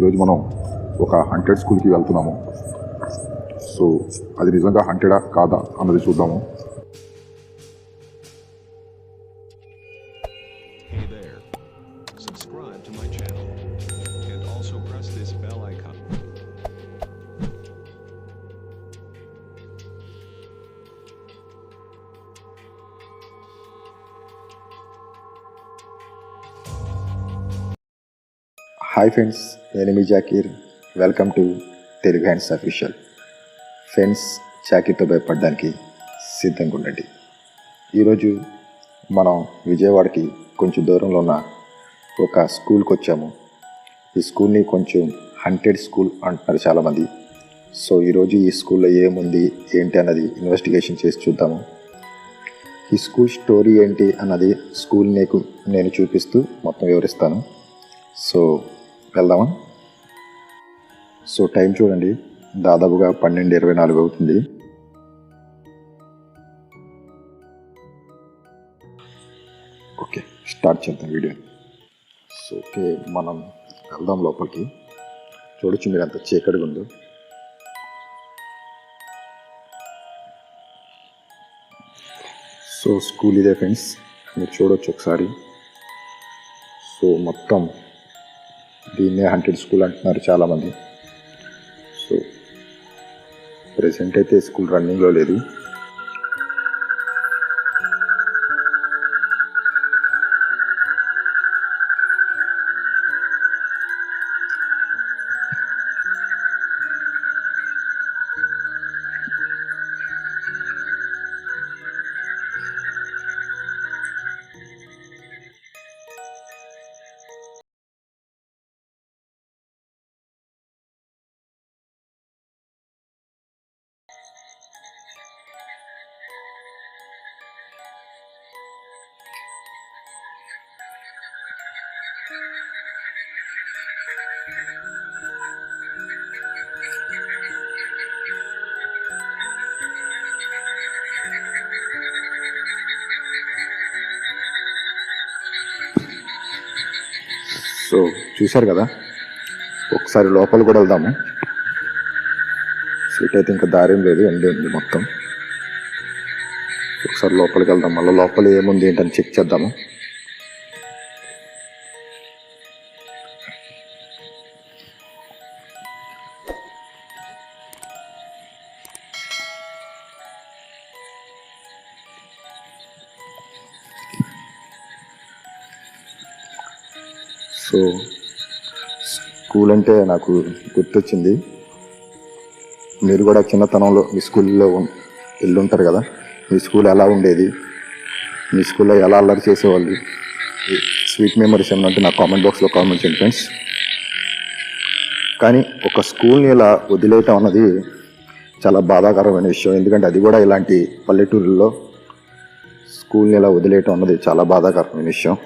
ఈరోజు మనం ఒక హండ్రెడ్ స్కూల్కి వెళ్తున్నాము. సో అది నిజంగా హండ్రెడా కాదా అన్నది చూద్దాము. హాయ్ ఫ్రెండ్స్ నేను మీ Zakir. Welcome to Telugu hands official friends జాకీర్తో భయపడడానికి సిద్ధంగా ఉండండి. ఈరోజు మనం విజయవాడకి కొంచెం దూరంలో ఉన్న ఒక స్కూల్కి వచ్చాము. ఈ స్కూల్ని కొంచెం హంటెడ్ స్కూల్ అంటున్నారు చాలామంది. సో ఈరోజు ఈ స్కూల్లో ఏముంది ఏంటి అన్నది ఇన్వెస్టిగేషన్ చేసి చూద్దాము. ఈ స్కూల్ స్టోరీ ఏంటి అన్నది స్కూల్ నీకు నేను చూపిస్తూ మొత్తం వివరిస్తాను. సో వెళ్దామా? సో టైం చూడండి. దాదాపుగా పన్నెండు ఇరవై నాలుగు అవుతుంది. ఓకే స్టార్ట్ చేద్దాం వీడియో. సో ఓకే మనం వెళ్దాం లోపలికి. చూడొచ్చు మీరు అంత చీకటిగా ఉందో. సో స్కూల్ ఇదే ఫ్రెండ్స్. మీరు చూడొచ్చు ఒకసారి. సో మొత్తం దీన్నే హంటెడ్ స్కూల్ అంటున్నారు చాలామంది. సో ప్రజెంట్ అయితే స్కూల్ రన్నింగ్లో లేదు. చూశారు కదా? ఒకసారి లోపల కూడా వెళ్దాము. సీట్ అయితే ఇంకా దారేం లేదు ఎండి ఉంది మొత్తం. ఒకసారి లోపలికి వెళ్దాం. మళ్ళీ లోపల ఏముంది ఏంటని చెక్ చేద్దాము. సో స్కూల్ అంటే నాకు గుర్తొచ్చింది. మీరు కూడా చిన్నతనంలో మీ స్కూల్లో వెళ్ళుంటారు కదా? మీ స్కూల్ ఎలా ఉండేది? మీ స్కూల్లో ఎలా అల్లరి చేసేవాళ్ళు? స్వీట్ మెమరీస్ ఏమైనా నా కామెంట్ బాక్స్లో కామెంట్ చేయండి ఫ్రెండ్స్. కానీ ఒక స్కూల్ని ఇలా వదిలేయటం అన్నది చాలా బాధాకరమైన విషయం. ఎందుకంటే అది కూడా ఇలాంటి పల్లెటూరుల్లో స్కూల్ని ఇలా వదిలేయటం అన్నది చాలా బాధాకరమైన విషయం.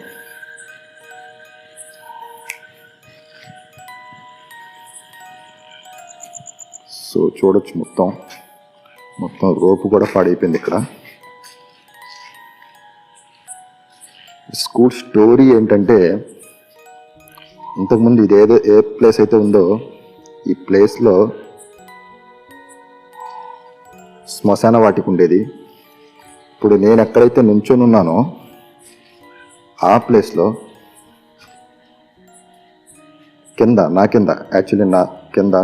చూడొచ్చు మొత్తం. మొత్తం రోపు కూడా పాడైపోయింది ఇక్కడ. స్కూల్ స్టోరీ ఏంటంటే ఇంతకుముందు ఇదేదో ఏ ప్లేస్ అయితే ఉందో ఈ ప్లేస్లో శ్మశాన వాటికి ఉండేది. ఇప్పుడు నేను ఎక్కడైతే నుంచొని ఉన్నానో ఆ ప్లేస్లో కింద నా కింద యాక్చువల్లీ నా కింద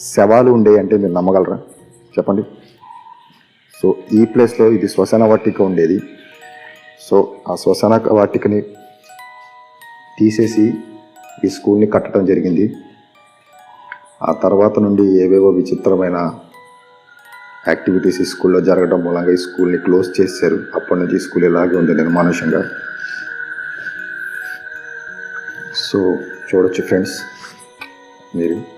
శవాలు ఉండేవి అంటే మీరు నమ్మగలరా? చెప్పండి. సో ఈ ప్లేస్లో ఇది శ్వశాన వాటిక ఉండేది. సో ఆ శ్మశాన వాటికని తీసేసి ఈ స్కూల్ని కట్టడం జరిగింది. ఆ తర్వాత నుండి ఏవేవో విచిత్రమైన యాక్టివిటీస్ ఈ స్కూల్లో జరగడం మూలంగా ఈ స్కూల్ని క్లోజ్ చేశారు. అప్పటి నుంచి స్కూల్ ఇలాగే ఉంది నిర్మానుషంగా సో చూడొచ్చు ఫ్రెండ్స్ మీరు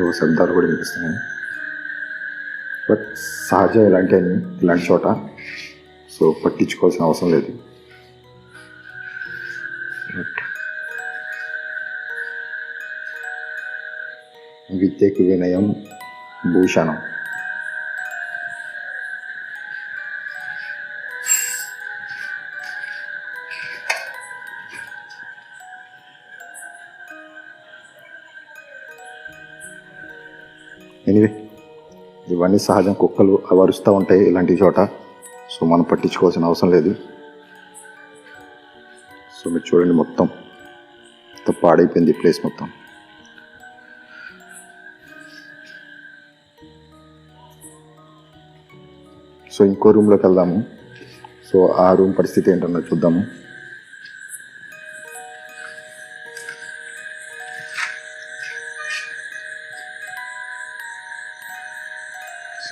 ఏవో శబ్దాలు కూడా వినిపిస్తున్నాయి. బట్ సహజం ఇలాంటి ఇలాంటి చోట సో పట్టించుకోవాల్సిన అవసరం లేదు. విద్యకు వినయం భూషణం. ఇవన్నీ సహజం కుక్కలు అవి అరుస్తూ ఉంటాయి ఇలాంటి చోట. సో మనం పట్టించుకోవాల్సిన అవసరం లేదు. సో మీరు చూడండి మొత్తం. మొత్తం పాడైపోయింది ఈ ప్లేస్ మొత్తం. సో ఇంకో రూమ్లోకి వెళ్దాము. సో ఆ రూమ్ పరిస్థితి ఏంటన్నది చూద్దాము.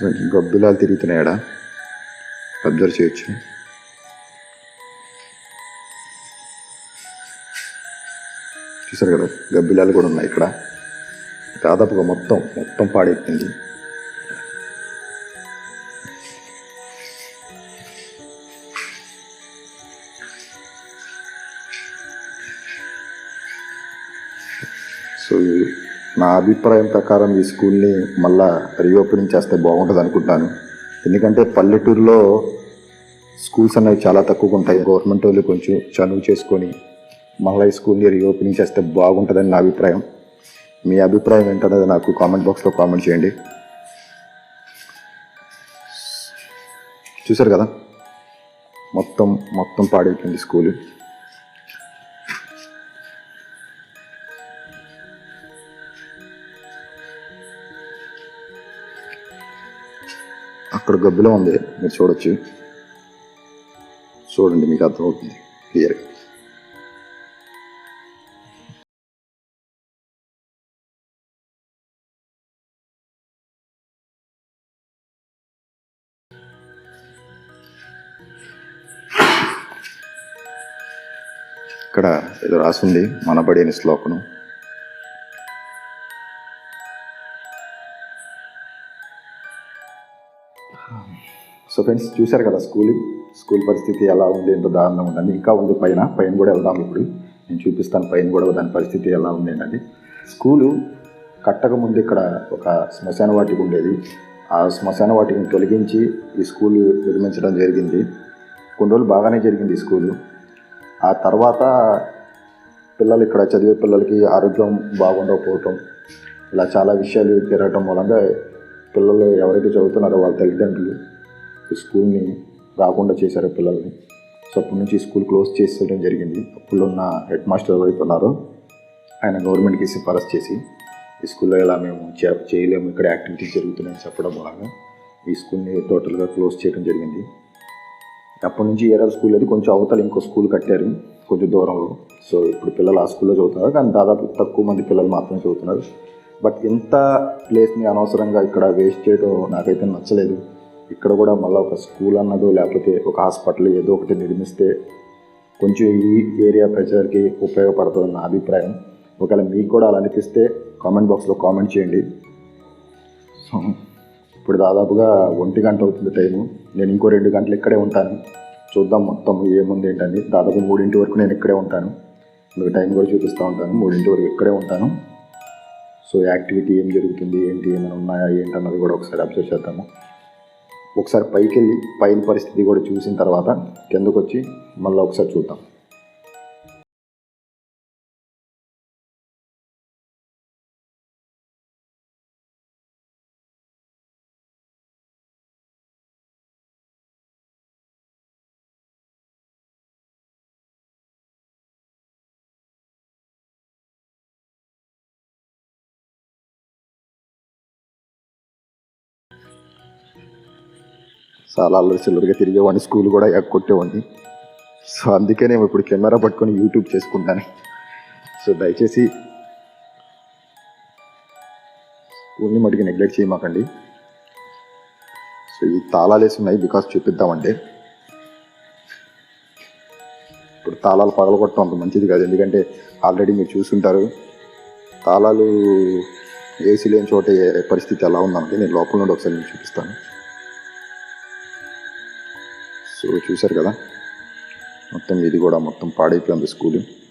గబ్బిలాలు తిరుగుతున్నాయడా? అబ్జర్వ్ చేయొచ్చు. చూసారు కదా గబ్బిలాలు కూడా ఉన్నాయి ఇక్కడ. దాదాపుగా మొత్తం మొత్తం పాడైపోయింది. సో నా అభిప్రాయం ప్రకారం ఈ స్కూల్ని మళ్ళా రీఓపెనింగ్ చేస్తే బాగుంటుంది అనుకుంటాను. ఎందుకంటే పల్లెటూరులో స్కూల్స్ అనేవి చాలా తక్కువగా ఉంటాయి. గవర్నమెంట్ వాళ్ళు కొంచెం చనువు చేసుకొని మళ్ళీ ఈ స్కూల్ని రీఓపెనింగ్ చేస్తే బాగుంటుందని నా అభిప్రాయం. మీ అభిప్రాయం ఏంటనేది నాకు కామెంట్ బాక్స్లో కామెంట్ చేయండి. చూసారు కదా? మొత్తం మొత్తం పాడైపోయింది స్కూల్. అక్కడ గబ్బిలో ఉంది. మీరు చూడొచ్చు. చూడండి మీకు అర్థమవుతుంది. క్లియర్ ఇక్కడ ఏదో రాసింది. మనబడి అనే శ్లోకను సో ఫ్రెండ్స్ చూశారు కదా స్కూల్? స్కూల్ పరిస్థితి ఎలా ఉంది? ఎంత దారుణంగా ఉందండి. ఇంకా ఉంది పైన. పైన కూడా వెళ్దాం ఇప్పుడు. నేను చూపిస్తాను పైన కూడా దాని పరిస్థితి ఎలా ఉంది ఏంటండి స్కూలు కట్టకముందు ఇక్కడ ఒక శ్మశాన వాటికి ఉండేది. ఆ శ్మశాన వాటిని తొలగించి ఈ స్కూల్ నిర్మించడం జరిగింది. కొన్ని రోజులు బాగానే జరిగింది ఈ స్కూలు. ఆ తర్వాత పిల్లలు ఇక్కడ చదివే పిల్లలకి ఆరోగ్యం బాగుండకపోవటం ఇలా చాలా విషయాలు తిరగటం మూలంగా పిల్లలు ఎవరైతే చదువుతున్నారో వాళ్ళ తల్లిదండ్రులు స్కూల్ని రాకుండా చేశారు పిల్లల్ని. సో అప్పటి నుంచి స్కూల్ క్లోజ్ చేసేయడం జరిగింది. అప్పుడు ఉన్న హెడ్ మాస్టర్ ఎవరైతే ఉన్నారో ఆయన గవర్నమెంట్కి సిఫారసు చేసి ఈ స్కూల్లో ఇలా మేము చేయలేము ఇక్కడ యాక్టివిటీస్ జరుగుతున్నాయని చెప్పడం వలన ఈ స్కూల్ని టోటల్గా క్లోజ్ చేయడం జరిగింది. అప్పటి నుంచి ఏరా స్కూల్ అది కొంచెం అవతల ఇంకో స్కూల్ కట్టారు కొంచెం దూరంలో. సో ఇప్పుడు పిల్లలు ఆ స్కూల్లో చదువుతున్నారు కానీ దాదాపు తక్కువ మంది పిల్లలు మాత్రమే చదువుతున్నారు. బట్ ఇంత ప్లేస్ని అనవసరంగా ఇక్కడ వేస్ట్ చేయడం నాకైతే నచ్చలేదు. ఇక్కడ కూడా మళ్ళీ ఒక స్కూల్ అన్నదో లేకపోతే ఒక హాస్పిటల్ ఏదో ఒకటి నిర్మిస్తే కొంచెం ఈ ఏరియా ప్రజలకి ఉపయోగపడుతుంది నా అభిప్రాయం. ఒకవేళ మీకు కూడా అలా అనిపిస్తే కామెంట్ బాక్స్లో కామెంట్ చేయండి. సో ఇప్పుడు దాదాపుగా ఒంటి గంట అవుతుంది టైము. నేను ఇంకో రెండు గంటలు ఇక్కడే ఉంటాను. చూద్దాం మొత్తం ఏముంది ఏంటని. దాదాపు మూడింటి వరకు నేను ఇక్కడే ఉంటాను. మీకు టైం కూడా చూపిస్తూ ఉంటాను. మూడింటి వరకు ఇక్కడే ఉంటాను. సో యాక్టివిటీ ఏం జరుగుతుంది ఏంటి ఏమైనా ఉన్నాయా ఏంటి అన్నది కూడా ఒకసారి అబ్జర్వ్ చేద్దాము. ఒకసారి పైకి వెళ్ళి పైన పరిస్థితి కూడా చూసిన తర్వాత కిందకు వచ్చి మళ్ళీ ఒకసారి చూద్దాం. చాలా అల్లరి చిల్లరిగా తిరిగేవాడిని స్కూల్ కూడా ఎక్కొట్టేవాడిని సో అందుకే నేను ఇప్పుడు కెమెరా పట్టుకొని యూట్యూబ్ చేసుకుంటాను. సో దయచేసి స్కూల్ని మటుకు నెగ్లెక్ట్ చేయమాకండి. సో ఈ తాళాలు వేసి ఉన్నాయి బికాస్ చూపిద్దామంటే. ఇప్పుడు తాళాలు పగలగొట్టడం అంత మంచిది కాదు. ఎందుకంటే ఆల్రెడీ మీరు చూసుంటారు తాళాలు ఏసీ లేని చోట పరిస్థితి ఎలా ఉందంటే నేను లోపల నుండి ఒకసారి మీకు చూపిస్తాను. చూశారు కదా? మొత్తం ఇది కూడా మొత్తం పాడైపోయింది స్కూలు.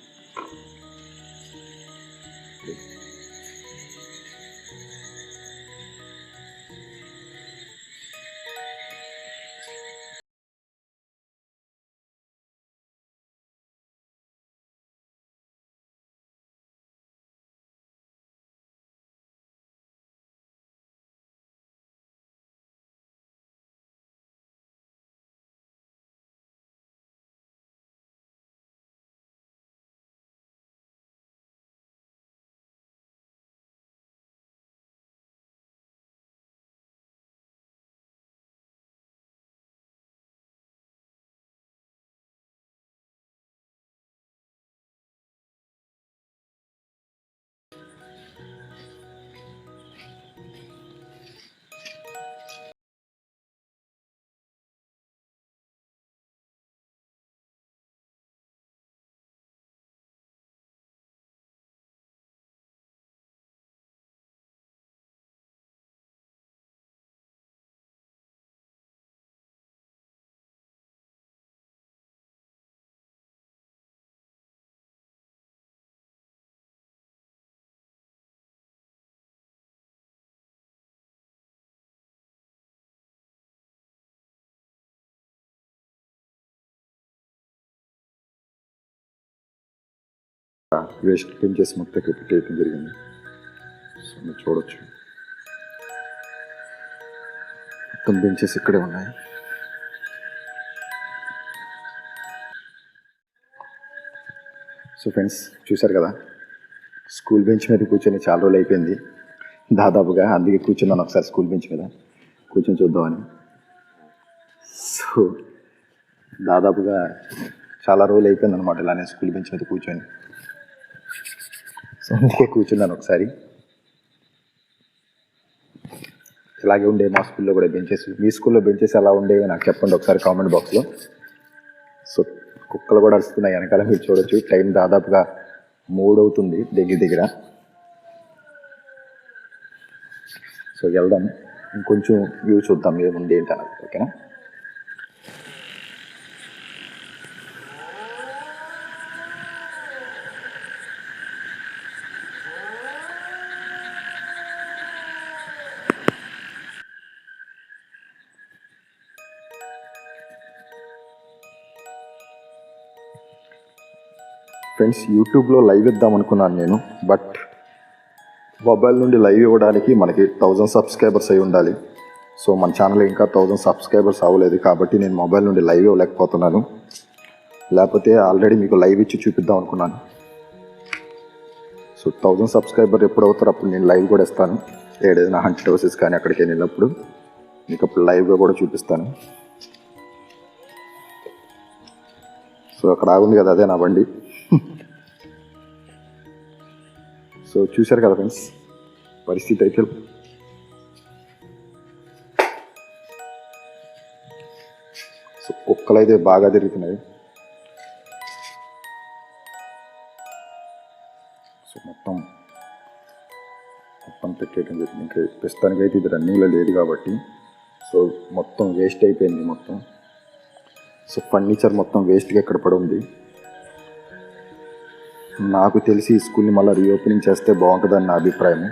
వేస్ట్ బెంచెస్ మొత్తం ఇక్కడ జరిగింది. సో మీరు చూడొచ్చు. మొత్తం బెంచెస్ ఇక్కడే ఉన్నాయి. సో ఫ్రెండ్స్ చూశారు కదా? స్కూల్ బెంచ్ మీద కూర్చొని చాలా రోజులు అయిపోయింది. దాదాపుగా అందుకే కూర్చున్నాను ఒకసారి స్కూల్ బెంచ్ మీద. కూర్చొని చూద్దామని. సో దాదాపుగా చాలా రోజులు అయిపోయింది అనమాట ఇలానే స్కూల్ బెంచ్ మీద కూర్చొని. అందుకే కూర్చున్నాను ఒకసారి ఇలాగే ఉండే మా స్కూల్లో కూడా బెంచెస్ మీ స్కూల్లో బెంచెస్ ఎలా ఉండేవి నాకు చెప్పండి ఒకసారి కామెంట్ బాక్స్లో. సో కుక్కలు కూడా అరుస్తున్నాయి వెనకాల మీరు చూడొచ్చు. టైం దాదాపుగా మూడు అవుతుంది దగ్గర దగ్గర. సో వెళ్దాం. ఇంకొంచెం వ్యూ చూద్దాం ఏముంది ఏంటన్నది ఓకేనా? ఫ్రెండ్స్ యూట్యూబ్లో లైవ్ ఇద్దాం అనుకున్నాను నేను బట్ మొబైల్ నుండి లైవ్ ఇవ్వడానికి మనకి థౌజండ్ సబ్స్క్రైబర్స్ అయి ఉండాలి. సో మన ఛానల్ ఇంకా థౌజండ్ సబ్స్క్రైబర్స్ అవ్వలేదు కాబట్టి నేను మొబైల్ నుండి లైవ్ ఇవ్వలేకపోతున్నాను. లేకపోతే ఆల్రెడీ మీకు లైవ్ ఇచ్చి చూపిద్దాం అనుకున్నాను. సో థౌజండ్ సబ్స్క్రైబర్ ఎప్పుడు అవుతారో అప్పుడు నేను లైవ్ కూడా ఇస్తాను. ఏదైనా హండ్రెడ్ డోసెస్ కానీ అక్కడికి వెళ్ళినప్పుడు మీకు అప్పుడు లైవ్గా కూడా చూపిస్తాను. సో అక్కడ ఆగుంది కదా అదే నా బండి. సో చూశారు కదా ఫ్రెండ్స్ పరిస్థితి అయితే. సో కుక్కలు అయితే బాగా తిరుగుతున్నాయి. సో మొత్తం మొత్తం పెట్టేయడం జరిగింది. ఇంకా ప్రస్తుతానికి అయితే ఇది రన్నింగ్లో లేదు కాబట్టి సో మొత్తం వేస్ట్ అయిపోయింది మొత్తం. సో ఫర్నిచర్ మొత్తం వేస్ట్గా ఇక్కడ పడి ఉంది. నాకు తెలిసి ఈ స్కూల్ని మళ్ళీ రీఓపెనింగ్ చేస్తే బాగుంటుందని నా అభిప్రాయం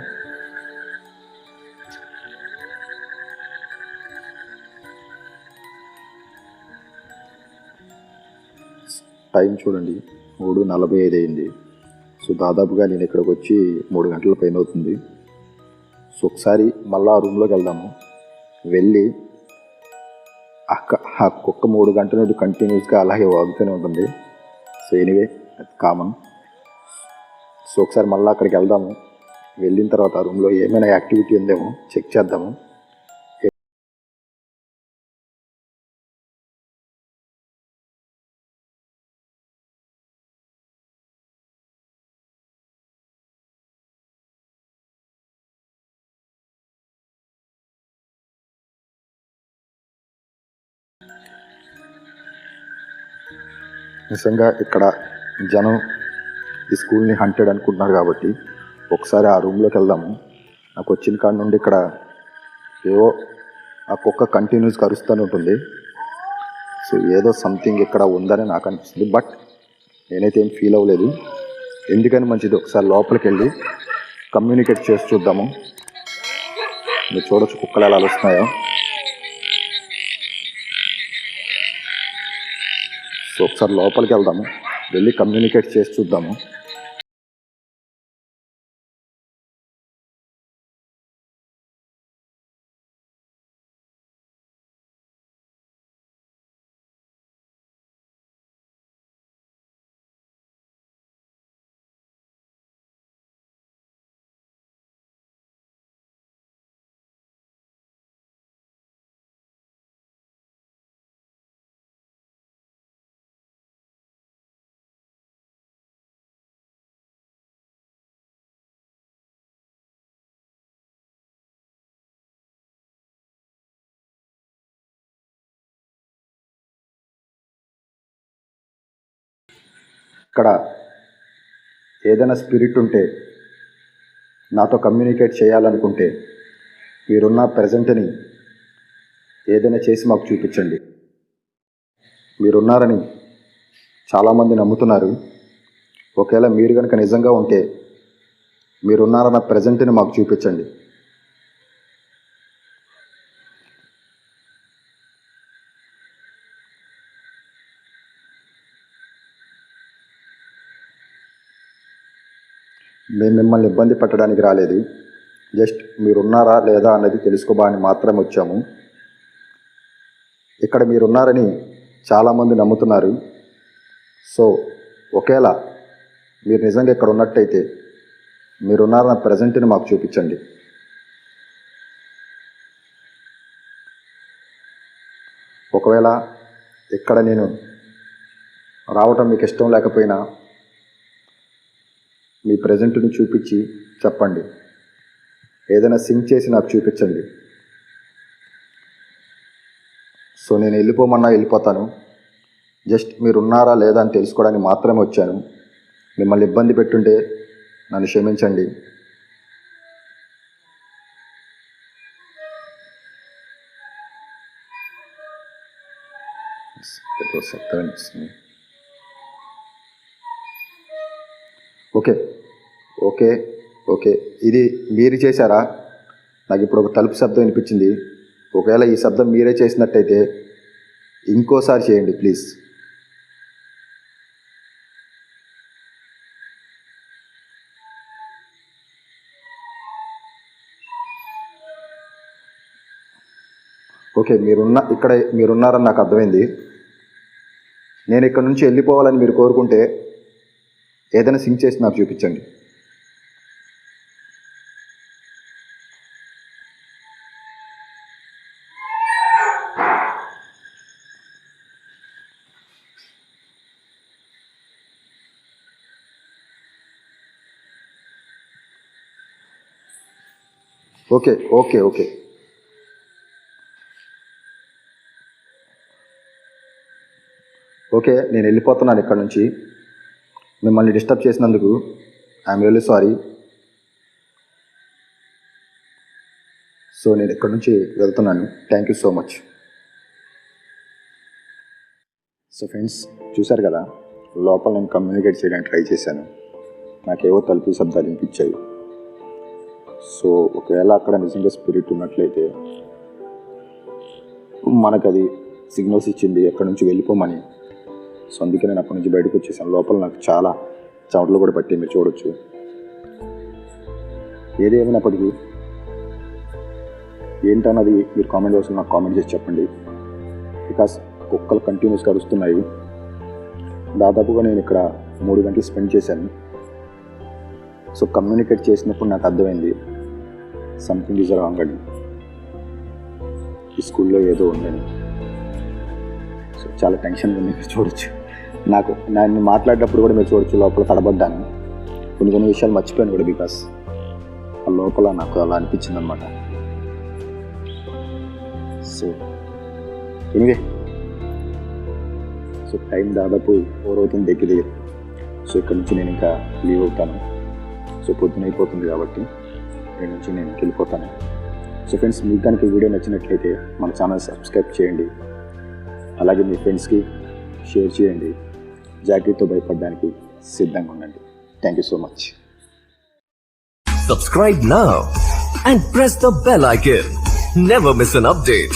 టైం చూడండి మూడు నలభై ఐదు అయింది. సో దాదాపుగా నేను ఇక్కడికి వచ్చి మూడు గంటల పైన అవుతుంది. సో ఒకసారి మళ్ళీ ఆ రూమ్లోకి వెళ్దాము. వెళ్ళి అక్క ఆ కుక్క మూడు గంటల నుండి కంటిన్యూస్గా అలాగే వాగుతూనే ఉంటుంది. సో ఎనీవే అది కామన్ సో ఒకసారి మళ్ళీ అక్కడికి వెళ్దాము. వెళ్ళిన తర్వాత ఆ రూమ్లో ఏమైనా యాక్టివిటీ ఉందేమో చెక్ చేద్దాము. నిజంగా ఇక్కడ జనం ఈ స్కూల్ని హంటెడ్ అనుకుంటున్నారు కాబట్టి ఒకసారి ఆ రూమ్లోకి వెళ్దాము. నాకు వచ్చిన కాడ నుండి ఇక్కడ ఏవో ఆ కుక్క కంటిన్యూస్ కరుస్తూనే ఉంటుంది. సో ఏదో సంథింగ్ ఇక్కడ ఉందని నాకు అనిపిస్తుంది. బట్ నేనైతే ఏం ఫీల్ అవ్వలేదు. ఎందుకని మంచిది. ఒకసారి లోపలికి వెళ్ళి కమ్యూనికేట్ చేసి చూద్దాము. మీరు చూడొచ్చు కుక్కలు ఎలా వస్తున్నాయో సో ఒకసారి లోపలికి వెళ్దాము. వెళ్ళి కమ్యూనికేట్ చేసి చూద్దాము. ఇక్కడ ఏదైనా స్పిరిట్ ఉంటే నాతో కమ్యూనికేట్ చేయాలనుకుంటే మీరున్న ప్రజెంట్ని ఏదైనా చేసి మాకు చూపించండి. మీరున్నారని చాలామంది నమ్ముతున్నారు. ఒకవేళ మీరు కనుక నిజంగా ఉంటే మీరున్నారన్న ప్రజెంట్ని మాకు చూపించండి. మేము మిమ్మల్ని ఇబ్బంది పెట్టడానికి రాలేదు. జస్ట్ మీరున్నారా లేదా అన్నది తెలుసుకోబా అని మాత్రం వచ్చాము. ఇక్కడ మీరున్నారని చాలామంది నమ్ముతున్నారు. సో ఒకేలా మీరు నిజంగా ఇక్కడ ఉన్నట్టయితే మీరున్నారన్న ప్రజెంట్ని మాకు చూపించండి. ఒకవేళ ఇక్కడ నేను రావటం మీకు ఇష్టం లేకపోయినా మీ ప్రజెంట్ని చూపించి చెప్పండి. ఏదైనా సింక్ చేసి నాకు చూపించండి. సో నేను వెళ్ళిపోమన్నా వెళ్ళిపోతాను. జస్ట్ మీరు ఉన్నారా లేదా అని తెలుసుకోవడానికి మాత్రమే వచ్చాను. మిమ్మల్ని ఇబ్బంది పెట్టుంటే నన్ను క్షమించండి. ఏదో శబ్దం ఓకే. ఓకే. ఓకే. ఇది మీరు చేశారా? నాకు ఇప్పుడు ఒక తలుపు శబ్దం వినిపించింది. ఒకవేళ ఈ శబ్దం మీరే చేసినట్టయితే ఇంకోసారి చేయండి ప్లీజ్. ఓకే. మీరున్న ఇక్కడ మీరున్నారని నాకు అర్థమైంది. నేను ఇక్కడ నుంచి వెళ్ళిపోవాలని మీరు కోరుకుంటే ఏదైనా సింక్ చేసి నాకు చూపించండి. Okay okay okay. ఓకే నేను వెళ్ళిపోతున్నాను ఇక్కడ నుంచి. మిమ్మల్ని డిస్టర్బ్ చేసినందుకు ఐఎమ్ రియల్లీ సారీ. సో నేను ఇక్కడ నుంచి వెళ్తున్నాను. Thank you so much so friends చూశారు కదా? లోపల నేను కమ్యూనికేట్ చేయడానికి ట్రై చేశాను. నాకేవో తలుపు శబ్దాలు వినిపించాయి. సో ఒకవేళ అక్కడ నిజంగా స్పిరిట్ ఉన్నట్లయితే మనకు అది సిగ్నల్స్ ఇచ్చింది ఎక్కడి నుంచి వెళ్ళిపోమని. సో అందుకే నేను అక్కడి నుంచి బయటకు వచ్చేసాను. లోపల నాకు చాలా చమటలు కూడా పట్టి మీరు చూడొచ్చు. ఏది ఏమైనప్పటికీ ఏంటన్నది మీరు కామెంట్ బాక్స్లో నాకు కామెంట్ చేసి చెప్పండి. బికాస్ కుక్కలు కంటిన్యూస్గా అరుస్తున్నాయి. దాదాపుగా నేను ఇక్కడ మూడు గంటలు స్పెండ్ చేశాను. సో కమ్యూనికేట్ చేసినప్పుడు నాకు అర్థమైంది సంథింగ్ ఈజ్ రాంగ్ అండి ఈ స్కూల్లో ఏదో ఉందని. సో చాలా టెన్షన్గా ఉంది మీరు చూడొచ్చు. నాకు నన్ను మాట్లాడేటప్పుడు కూడా మీరు చూడొచ్చు లోపల తడబడ్డాను. కొన్ని కొన్ని విషయాలు మర్చిపోయాను కూడా బికాస్ ఆ లోపల నాకు అలా అనిపించింది అనమాట సో ఎనివే. సో టైం దాదాపు ఫోర్ అవుతుంది దగ్గర దగ్గర. సో ఇక్కడ నుంచి నేను ఇంకా లీవ్ అవుతాను. సో పొద్దున అయిపోతుంది కాబట్టి ఇక్కడ నుంచి నేను వెళ్ళిపోతాను. సో ఫ్రెండ్స్ మీకు కనుక ఈ వీడియో నచ్చినట్లయితే మన ఛానల్ సబ్స్క్రైబ్ చేయండి. అలాగే మీ ఫ్రెండ్స్కి షేర్ చేయండి. జాకీతో భయపడడానికి సిద్ధంగా ఉండండి thank you so much Subscribe now and press the bell icon. Never miss an update.